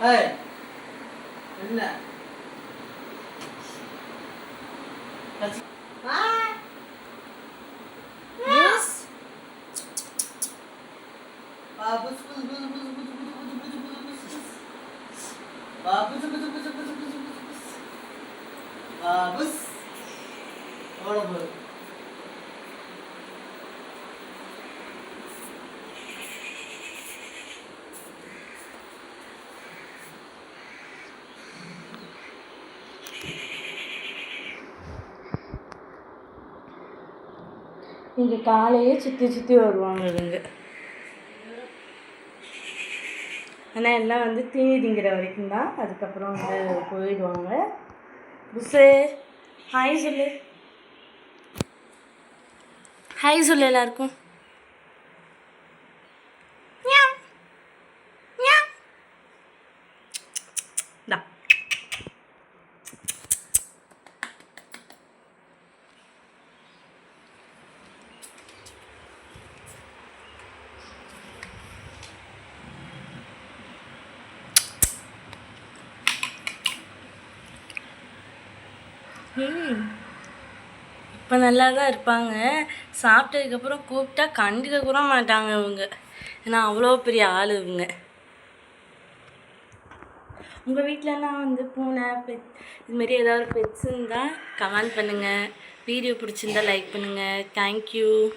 Hey. Dinle. Kaç. Ha? Yes. Ba buz buz buz buz buz buz buz buz buz buz buz. Ba buz buz buz buz buz buz buz. Ba buz. Orada bu. இங்கே காலையே சுற்றி சுற்றி வருவாங்க இவங்க. ஆனால் எல்லாம் வந்து தீனி திங்கிற வரைக்கும் தான். அதுக்கப்புறம் வந்து போயிடுவாங்க. புஸ்ஸு ஹாய் சொல்லு. ஹாய் சொல்லு எல்லாருக்கும். ம் இப்போ நல்லா தான் இருப்பாங்க. சாப்பிட்டதுக்கப்புறம் கூப்பிட்டா கண்டுக்க கூட மாட்டாங்க இவங்க. ஏன்னா அவ்வளோ பெரிய ஆள் இவங்க. உங்கள் வீட்டிலலாம் வந்து பூனை பெட் இதுமாரி ஏதாவது பெட்ஸ் இருந்தால் கமெண்ட் பண்ணுங்கள் வீடியோ பிடிச்சிருந்தா லைக் பண்ணுங்கள் தேங்க்யூ